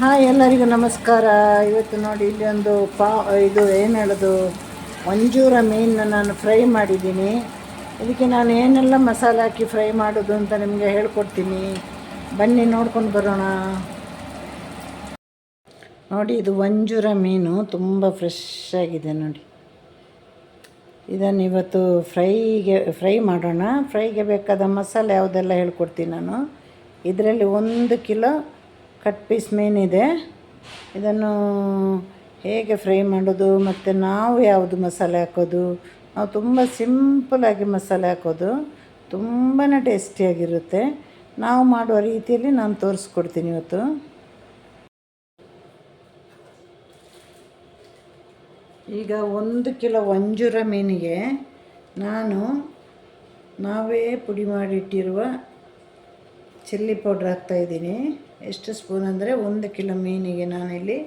Hi ಎಲ್ಲರಿಗೂ ನಮಸ್ಕಾರ. ಇವತ್ತು ನೋಡಿ ಇಲ್ಲಿ ಒಂದು ಪಾ, ಇದು ಏನು ಹೇಳೋದು, ಮಂಜೂರ ಮೀನನ್ನ ನಾನು ಫ್ರೈ ಮಾಡಿದ್ದೀನಿ. ಇದಕ್ಕೆ ನಾನು ಏನೆಲ್ಲ ಮಸಾಲೆ ಹಾಕಿ ಫ್ರೈ ಮಾಡೋದು ಅಂತ ನಿಮಗೆ ಹೇಳ್ಕೊಡ್ತೀನಿ. ಬನ್ನಿ ನೋಡ್ಕೊಂಡು ಬರೋಣ. ನೋಡಿ, ಇದು ಮಂಜೂರ ಮೀನು ತುಂಬ ಫ್ರೆಶ್ ಆಗಿದೆ ನೋಡಿ. ಇದನ್ನು ಇವತ್ತು ಫ್ರೈಗೆ, ಫ್ರೈ ಮಾಡೋಣ. ಫ್ರೈಗೆ ಬೇಕಾದ ಮಸಾಲೆ ಯಾವುದೆಲ್ಲ ಹೇಳ್ಕೊಡ್ತೀನಿ ನಾನು. ಇದರಲ್ಲಿ ಒಂದು ಕಿಲೋ ಕಟ್ ಪೀಸ್ ಮೀನಿದೆ ಇದನ್ನು ಹೇಗೆ ಫ್ರೈ ಮಾಡೋದು, ಮತ್ತು ನಾವು ಯಾವುದು ಮಸಾಲೆ ಹಾಕೋದು? ನಾವು ತುಂಬ ಸಿಂಪಲಾಗಿ ಮಸಾಲೆ ಹಾಕೋದು. ತುಂಬಾ ಟೇಸ್ಟಿಯಾಗಿರುತ್ತೆ ನಾವು ಮಾಡುವ ರೀತಿಯಲ್ಲಿ ನಾನು ತೋರಿಸ್ಕೊಡ್ತೀನಿ ಇವತ್ತು. ಈಗ ಒಂದು ಕಿಲೋ ಒಂಜೂರ ಮೀನಿಗೆ ನಾನು ನಾವೇ ಪುಡಿ ಮಾಡಿಟ್ಟಿರುವ ಚಿಲ್ಲಿ ಪೌಡ್ರ್ ಹಾಕ್ತಾಯಿದ್ದೀನಿ ಎಷ್ಟು ಸ್ಪೂನ್ ಅಂದರೆ ಒಂದು ಕಿಲೋ ಮೀನಿಗೆ ನಾನಿಲ್ಲಿ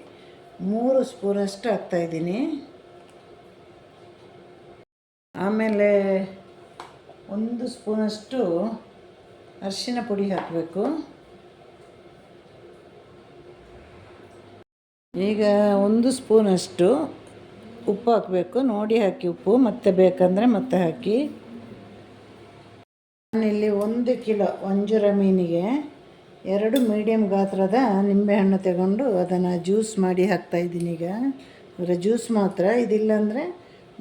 ಮೂರು ಸ್ಪೂನಷ್ಟು ಹಾಕ್ತಾಯಿದ್ದೀನಿ ಆಮೇಲೆ ಒಂದು ಸ್ಪೂನಷ್ಟು ಅರಿಶಿನ ಪುಡಿ ಹಾಕಬೇಕು. ಈಗ ಒಂದು ಸ್ಪೂನಷ್ಟು ಉಪ್ಪು ಹಾಕಬೇಕು. ನೋಡಿ ಹಾಕಿ ಉಪ್ಪು, ಮತ್ತೆ ಬೇಕಂದರೆ ಮತ್ತೆ ಹಾಕಿ. ನಾನಿಲ್ಲಿ ಒಂದು ಕಿಲೋ ಒಂಜೂರ ಮೀನಿಗೆ ಎರಡು ಮೀಡಿಯಮ್ ಗಾತ್ರದ ನಿಂಬೆಹಣ್ಣು ತಗೊಂಡು ಅದನ್ನು ಜ್ಯೂಸ್ ಮಾಡಿ ಹಾಕ್ತಾಯಿದ್ದೀನಿ ಈಗ. ಅದರ ಜ್ಯೂಸ್ ಮಾತ್ರ, ಇದಿಲ್ಲಾಂದರೆ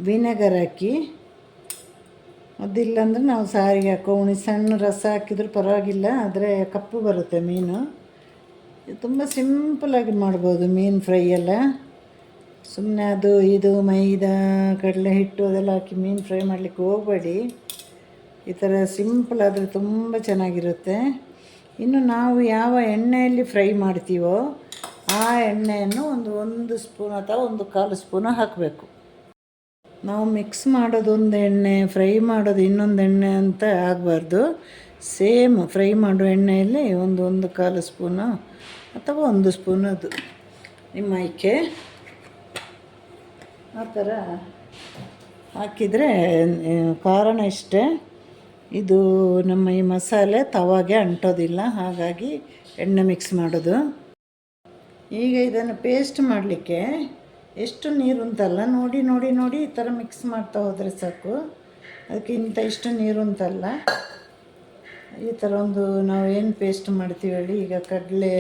ವಿನೆಗರ್ ಹಾಕಿ, ಅದಿಲ್ಲಾಂದರೆ ನಾವು ಸಾರಿಗೆ ಹಾಕೋ ಉಣಿ, ಸಣ್ಣ ರಸ ಹಾಕಿದ್ರೂ ಪರವಾಗಿಲ್ಲ, ಆದರೆ ಕಪ್ಪು ಬರುತ್ತೆ ಮೀನು. ತುಂಬ ಸಿಂಪಲಾಗಿ ಮಾಡ್ಬೋದು ಮೀನು ಫ್ರೈ ಎಲ್ಲ. ಸುಮ್ಮನೆ ಅದು, ಇದು, ಮೈದಾ, ಕಡಲೆ ಹಿಟ್ಟು ಅದೆಲ್ಲ ಹಾಕಿ ಮೀನು ಫ್ರೈ ಮಾಡಲಿಕ್ಕೆ ಹೋಗಬೇಡಿ. ಈ ಥರ ಸಿಂಪಲ್ ಆದರೆ ತುಂಬ ಚೆನ್ನಾಗಿರುತ್ತೆ. ಇನ್ನು ನಾವು ಯಾವ ಎಣ್ಣೆಯಲ್ಲಿ ಫ್ರೈ ಮಾಡ್ತೀವೋ ಆ ಎಣ್ಣೆಯನ್ನು ಒಂದು ಒಂದು ಸ್ಪೂನ್ ಅಥವಾ ಒಂದು ಕಾಲು ಸ್ಪೂನು ಹಾಕಬೇಕು. ನಾವು ಮಿಕ್ಸ್ ಮಾಡೋದು ಒಂದು ಎಣ್ಣೆ, ಫ್ರೈ ಮಾಡೋದು ಇನ್ನೊಂದು ಎಣ್ಣೆ ಅಂತ ಆಗಬಾರ್ದು. ಸೇಮ್ ಫ್ರೈ ಮಾಡೋ ಎಣ್ಣೆಯಲ್ಲಿ ಒಂದು ಒಂದು ಕಾಲು ಸ್ಪೂನು ಅಥವಾ ಒಂದು ಅದು. ನಿಮ್ಮ ಆಯ್ಕೆ. ಆ ಥರ ಹಾಕಿದರೆ ಕಾರಣ ಇಷ್ಟೇ. ಇದು ನಮ್ಮ ಈ ಮಸಾಲೆ ತವಾಗೆ ಅಂಟೋದಿಲ್ಲ, ಹಾಗಾಗಿ ಎಣ್ಣೆ ಮಿಕ್ಸ್ ಮಾಡೋದು. ಈಗ ಇದನ್ನು ಪೇಸ್ಟ್ ಮಾಡಲಿಕ್ಕೆ ಎಷ್ಟು ನೀರು ಅಂತಲ್ಲ ನೋಡಿ ನೋಡಿ ನೋಡಿ ಈ ಥರ ಮಿಕ್ಸ್ ಮಾಡ್ತಾ ಹೋದರೆ ಸಾಕು. ಅದಕ್ಕೆ ಇಂಥ ಇಷ್ಟು ನೀರು ಅಂತಲ್ಲ ಈ ಥರ ಒಂದು ನಾವು ಏನು ಪೇಸ್ಟ್ ಮಾಡ್ತೀವಿ ಹೇಳಿ, ಈಗ ಕಡಲೆ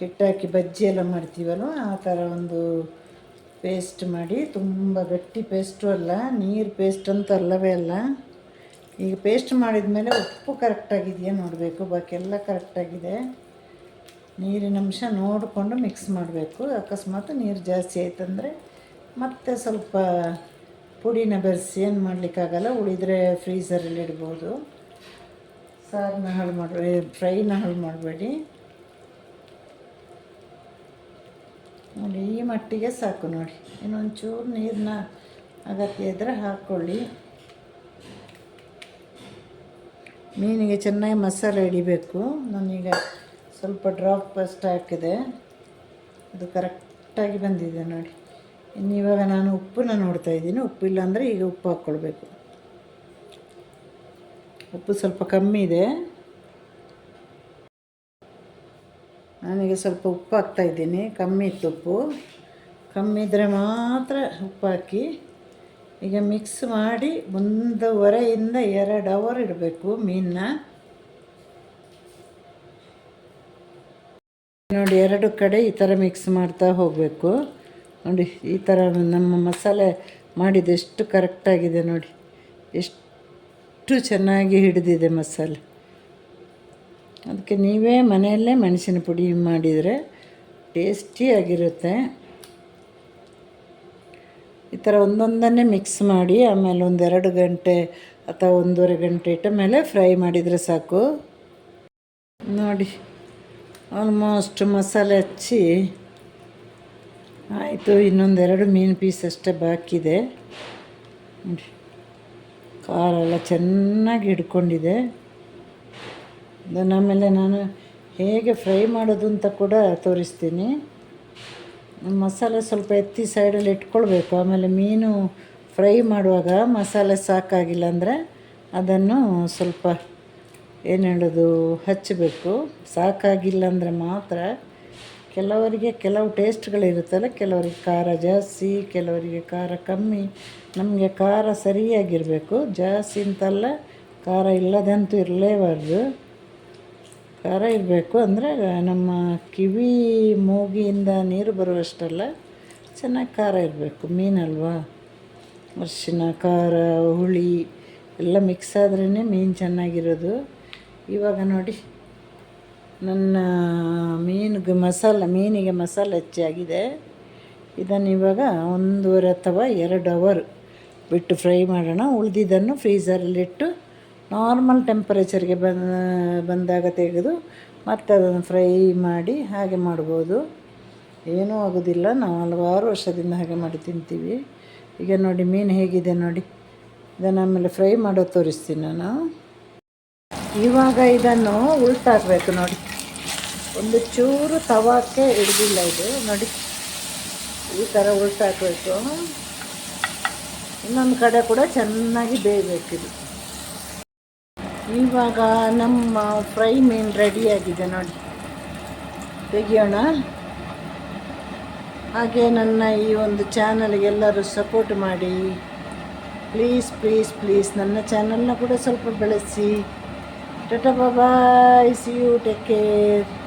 ಹಿಟ್ಟಾಕಿ ಬಜ್ಜಿ ಎಲ್ಲ ಮಾಡ್ತೀವಲ್ಲ ಆ ಥರ ಒಂದು ಪೇಸ್ಟ್ ಮಾಡಿ, ತುಂಬ ಗಟ್ಟಿ ಪೇಸ್ಟು ಅಲ್ಲ, ನೀರು ಪೇಸ್ಟ್ ಅಂತ ಅಲ್ಲವೇ ಅಲ್ಲ. ಈಗ ಪೇಸ್ಟ್ ಮಾಡಿದ ಮೇಲೆ ಉಪ್ಪು ಕರೆಕ್ಟಾಗಿದೆಯಾ ನೋಡಬೇಕು, ಬಾಕಿ ಎಲ್ಲ ಕರೆಕ್ಟಾಗಿದೆ ನೀರಿನ ಅಂಶ ನೋಡಿಕೊಂಡು ಮಿಕ್ಸ್ ಮಾಡಬೇಕು. ಅಕಸ್ಮಾತ್ ನೀರು ಜಾಸ್ತಿ ಆಯ್ತಂದರೆ ಮತ್ತೆ ಸ್ವಲ್ಪ ಪುಡಿನ ಬೆರೆಸಿ ಏನು ಮಾಡಲಿಕ್ಕಾಗಲ್ಲ, ಉಳಿದರೆ ಫ್ರೀಝರಲ್ಲಿ ಇಡ್ಬೋದು. ಸಾರನ್ನ ಹಾಳು ಮಾಡಬೇಡಿ ಫ್ರೈನ ಹಾಳು ಮಾಡಬೇಡಿ. ನೋಡಿ, ಈ ಮಟ್ಟಿಗೆ ಸಾಕು ನೋಡಿ. ಇನ್ನೊಂಚೂರು ನೀರನ್ನ ಅಗತ್ಯ ಇದ್ದರೆ ಹಾಕ್ಕೊಳ್ಳಿ ಮೀನಿಗೆ ಚೆನ್ನಾಗಿ ಮಸಾಲೆ ಹಿಡಿಬೇಕು ನಾನೀಗ ಸ್ವಲ್ಪ ಡ್ರಾಪ್ ಪಸ್ಟ್ ಹಾಕಿದೆ. ಅದು ಕರೆಕ್ಟಾಗಿ ಬಂದಿದೆ ನೋಡಿ. ಇನ್ನು ಇವಾಗ ನಾನು ಉಪ್ಪನ್ನ ನೋಡ್ತಾ ಇದ್ದೀನಿ. ಉಪ್ಪು ಇಲ್ಲಾಂದರೆ ಈಗ ಉಪ್ಪು ಹಾಕ್ಕೊಳ್ಬೇಕು. ಉಪ್ಪು ಸ್ವಲ್ಪ ಕಮ್ಮಿ ಇದೆ. ನಾನೀಗ ಸ್ವಲ್ಪ ಉಪ್ಪು ಹಾಕ್ತಾಯಿದ್ದೀನಿ ಕಮ್ಮಿ ಇತ್ತು ಉಪ್ಪು. ಕಮ್ಮಿ ಇದ್ದರೆ ಮಾತ್ರ ಉಪ್ಪು ಹಾಕಿ ಈಗ ಮಿಕ್ಸ್ ಮಾಡಿ ಒಂದೂವರೆಯಿಂದ ಎರಡು ಅವರ್ ಇಡಬೇಕು ಮೀನನ್ನ. ನೋಡಿ ಎರಡು ಕಡೆ ಈ ಥರ ಮಿಕ್ಸ್ ಮಾಡ್ತಾ ಹೋಗಬೇಕು. ನೋಡಿ ಈ ಥರ ನಮ್ಮ ಮಸಾಲೆ ಮಾಡಿದ ಎಷ್ಟು ಕರೆಕ್ಟಾಗಿದೆ ನೋಡಿ. ಎಷ್ಟು ಚೆನ್ನಾಗಿ ಹಿಡಿದಿದೆ ಮಸಾಲೆ. ಅದಕ್ಕೆ ನೀವೇ ಮನೆಯಲ್ಲೇ ಮೆಣಸಿನ ಪುಡಿ ಮಾಡಿದರೆ ಟೇಸ್ಟಿಯಾಗಿರುತ್ತೆ ಈ ಥರ ಒಂದೊಂದನ್ನೇ ಮಿಕ್ಸ್ ಮಾಡಿ, ಆಮೇಲೆ ಒಂದೆರಡು ಗಂಟೆ ಅಥವಾ ಒಂದೂವರೆ ಗಂಟೆ ಇಟ್ಟ ಮೇಲೆ ಫ್ರೈ ಮಾಡಿದರೆ ಸಾಕು. ನೋಡಿ ಆಲ್ಮೋಸ್ಟ್ ಮಸಾಲೆ ಹಚ್ಚಿ ಆಯಿತು ಇನ್ನೊಂದೆರಡು ಮೀನು ಪೀಸ್ ಅಷ್ಟೇ ಬಾಕಿದೆ ನೋಡಿ, ಖಾರ ಎಲ್ಲ ಚೆನ್ನಾಗಿ ಹಿಡ್ಕೊಂಡಿದೆ. ಅದನ್ನು ಆಮೇಲೆ ನಾನು ಹೇಗೆ ಫ್ರೈ ಮಾಡೋದು ಅಂತ ಕೂಡ ತೋರಿಸ್ತೀನಿ. ಮಸಾಲೆ ಸ್ವಲ್ಪ ಎತ್ತಿ ಸೈಡಲ್ಲಿ ಇಟ್ಕೊಳ್ಬೇಕು. ಆಮೇಲೆ ಮೀನು ಫ್ರೈ ಮಾಡುವಾಗ ಮಸಾಲೆ ಸಾಕಾಗಿಲ್ಲ ಅಂದರೆ ಅದನ್ನು ಸ್ವಲ್ಪ ಏನು ಹೇಳೋದು ಹಚ್ಚಬೇಕು ಸಾಕಾಗಿಲ್ಲ ಅಂದರೆ ಮಾತ್ರ ಕೆಲವರಿಗೆ ಕೆಲವು ಟೇಸ್ಟ್ಗಳಿರುತ್ತಲ್ಲ ಕೆಲವರಿಗೆ ಖಾರ ಜಾಸ್ತಿ, ಕೆಲವರಿಗೆ ಖಾರ ಕಮ್ಮಿ. ನಮಗೆ ಖಾರ ಸರಿಯಾಗಿರಬೇಕು. ಜಾಸ್ತಿ ಅಂತಲ್ಲ ಖಾರ ಇಲ್ಲದಂತೂ ಇರಲೇಬಾರ್ದು. ಖಾರ ಇರಬೇಕು ಅಂದರೆ ನಮ್ಮ ಕಿವಿ ಮೂಗಿಯಿಂದ ನೀರು ಬರುವಷ್ಟಲ್ಲ, ಚೆನ್ನಾಗಿ ಖಾರ ಇರಬೇಕು. ಮೀನಲ್ವಾ ಅರಿಶಿನ, ಖಾರ, ಹುಳಿ ಎಲ್ಲ ಮಿಕ್ಸ್ ಆದ್ರೇ ಮೀನು ಚೆನ್ನಾಗಿರೋದು. ಇವಾಗ ನೋಡಿ, ನನ್ನ ಮೀನಿಗೆ ಮಸಾಲ, ಮೀನಿಗೆ ಮಸಾಲೆ ಹೆಚ್ಚಾಗಿದೆ. ಇದನ್ನು ಇವಾಗ ಒಂದೂವರೆ ಅಥವಾ ಎರಡು ಅವರ್ ಬಿಟ್ಟು ಫ್ರೈ ಮಾಡೋಣ. ಉಳಿದಿದ್ದನ್ನು ಫ್ರೀಝರಲ್ಲಿಟ್ಟು ನಾರ್ಮಲ್ ಟೆಂಪರೇಚರ್ಗೆ ಬಂದ, ಬಂದಾಗ ತೆಗೆದು ಮತ್ತೆ ಅದನ್ನು ಫ್ರೈ ಮಾಡಿ ಹಾಗೆ ಮಾಡ್ಬೋದು. ಏನೂ ಆಗೋದಿಲ್ಲ. ನಾವು ಹಲವಾರು ವರ್ಷದಿಂದ ಹಾಗೆ ಮಾಡಿ ತಿಂತೀವಿ. ಈಗ ನೋಡಿ ಮೀನು ಹೇಗಿದೆ ನೋಡಿ. ಇದನ್ನು ಆಮೇಲೆ ಫ್ರೈ ಮಾಡೋದು ತೋರಿಸ್ತೀನಿ ನಾನು. ಇವಾಗ ಇದನ್ನು ಉಲ್ಟಾಕಬೇಕು ನೋಡಿ. ಒಂದು ಚೂರು ತವಾಕ್ಕೆ ಹಿಡಿದಿಲ್ಲ ಇದು. ನೋಡಿ. ಈ ಥರ ಉಲ್ಟಾಕಬೇಕು. ಇನ್ನೊಂದು ಕಡೆ ಕೂಡ ಚೆನ್ನಾಗಿ ಬೇಯಬೇಕಿದು ಇವಾಗ ನಮ್ಮ ಫ್ರೈ ರೆಡಿ ರೆಡಿಯಾಗಿದೆ ನೋಡಿ. ತೆಗಿಯೋಣ. ಹಾಗೆ ನನ್ನ ಈ ಒಂದು ಚಾನಲ್ಗೆಲ್ಲರೂ ಸಪೋರ್ಟ್ ಮಾಡಿ. ಪ್ಲೀಸ್ ಪ್ಲೀಸ್ ಪ್ಲೀಸ್ ನನ್ನ ಚಾನಲ್ನ ಕೂಡ ಸ್ವಲ್ಪ ಬೆಳೆಸಿ. Tata bye see you take care